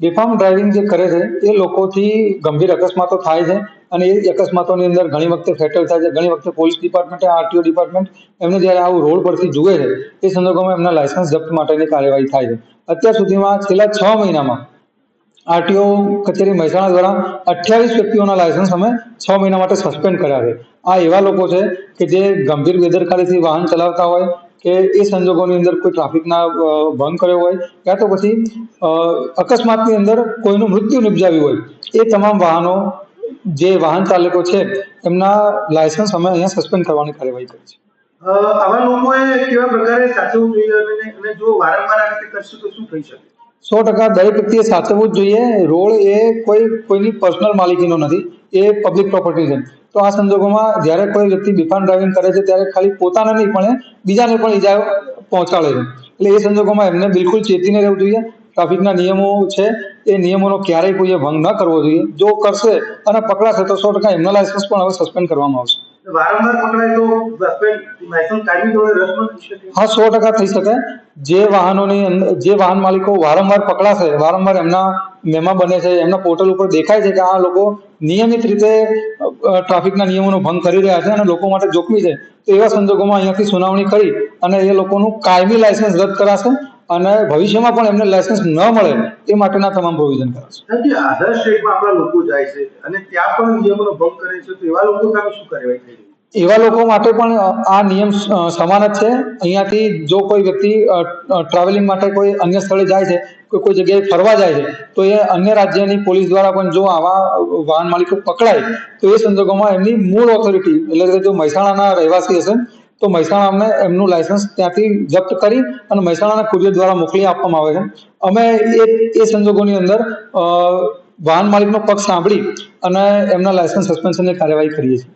બેફામ ડ્રાઇવિંગ જે કરે છે, એ લોકોથી ગંભીર અકસ્માતો થાય છે અને એ અકસ્માતોની અંદર ઘણી વખતે ફેટલ થાય છે. ઘણી વખતે પોલીસ ડિપાર્ટમેન્ટ આરટીઓ ડિપાર્ટમેન્ટ એમને જ્યારે આવું રોડ પરથી જુએ છે, એ સંદર્ભમાં એમના લાયસન્સ જપ્ત માટેની કાર્યવાહી થાય છે. અત્યાર સુધીમાં છેલ્લા છ મહિનામાં આરટીઓ કચેરી મહેસાણા દ્વારા અઠ્યાવીસ વ્યક્તિઓના લાયસન્સ અમે છ મહિના માટે સસ્પેન્ડ કર્યા છે. આ એવા લોકો છે કે જે ગંભીર બેદરકારીથી વાહન ચલાવતા હોય કે એ સંજોગોની અંદર કોઈ ટ્રાફિકના ભંગ કર્યો હોય ક્યાં તો પછી અકસ્માતની અંદર કોઈનું મૃત્યુ નિપજાવ્યું હોય, એ તમામ વાહનો, જે વાહન ચાલકો છે, એમના લાયસન્સ અમે અહીંયા સસ્પેન્ડ કરવાની કાર્યવાહી કરી છે. આવા લોકોએ કેવા પ્રકારે સાચવવું જોઈએ અને જો વારંવાર આ રીતે કરશે તો શું થઈ શકે? સો ટકા દરેક વ્યક્તિએ સાચવવું જ જોઈએ. રોડ એ કોઈ, કોઈની પર્સનલ માલિકીનો નથી. એ પબ્લિક પ્રોપર્ટી છે. તો આ સંજોગોમાં જ્યારે કોઈ વ્યક્તિ બેફામ ડ્રાઇવિંગ કરે છે, ત્યારે ખાલી પોતાને નહીં, પણ બીજાને પણ ઈજા પહોંચાડે છે. એટલે એ સંજોગોમાં એમને બિલકુલ ચેતીને રહેવું જોઈએ. ટ્રાફિકના નિયમો છે. એ નિયમોનો ક્યારેય કોઈએ ભંગ ન કરવો જોઈએ. જો કરશે અને પકડાશે, તો સો ટકા એમના લાયસન્સ પણ હવે સસ્પેન્ડ કરવામાં આવશે. વારંવાર પકડાય તો લાયસન્સ કાઢવી તો શકે. હા, સો ટકા થઈ શકે. જે વાહનોની અંદર જે વાહન માલિકો વારંવાર પકડાશે, વારંવાર એમના મેમા બને છે, એમના પોર્ટલ ઉપર દેખાય છે કે આ લોકો નિયમિત રીતે ટ્રાફિકના નિયમોનો ભંગ કરી રહ્યા છે અને લોકો માટે જોખમી છે, તો એવા સંજોગોમાં અહીંયાથી સુનાવણી કરી અને એ લોકોનું કાયમી લાયસન્સ રદ કરાશે અને ભવિષ્યમાં પણ એમને લાયસન્સ ન મળે એ માટેના તમામ પ્રોવિઝન કરાશે. કે અધર સ્ટેટમાં આપણા લોકો જાય છે અને ત્યાં પણ નિયમોનો ભંગ કરે છે તો એવા લોકો સામે શું કાર્યવાહી થઈ એવા લોકો માટે પણ આ નિયમ સમાન જ છે. અહીંયાથી જો કોઈ વ્યક્તિ ટ્રાવેલિંગ માટે કોઈ અન્ય સ્થળે જાય છે કે કોઈ જગ્યાએ ફરવા જાય છે તો એ અન્ય રાજ્યની પોલીસ દ્વારા પણ જો આવા વાહન માલિકો પકડાય તો એ સંજોગોમાં એમની મૂળ ઓથોરિટી એટલે કે જો મહેસાણાના રહેવાસી હશે તો મહેસાણા અમને એમનું લાયસન્સ ત્યાંથી જપ્ત કરી અને મહેસાણાના કુરિયર દ્વારા મોકલી આપવામાં આવે છે. અમે એ એ સંજોગોની અંદર વાહન માલિકનો પક્ષ સાંભળી અને એમના લાયસન્સ સસ્પેન્શનની કાર્યવાહી કરીએ છીએ.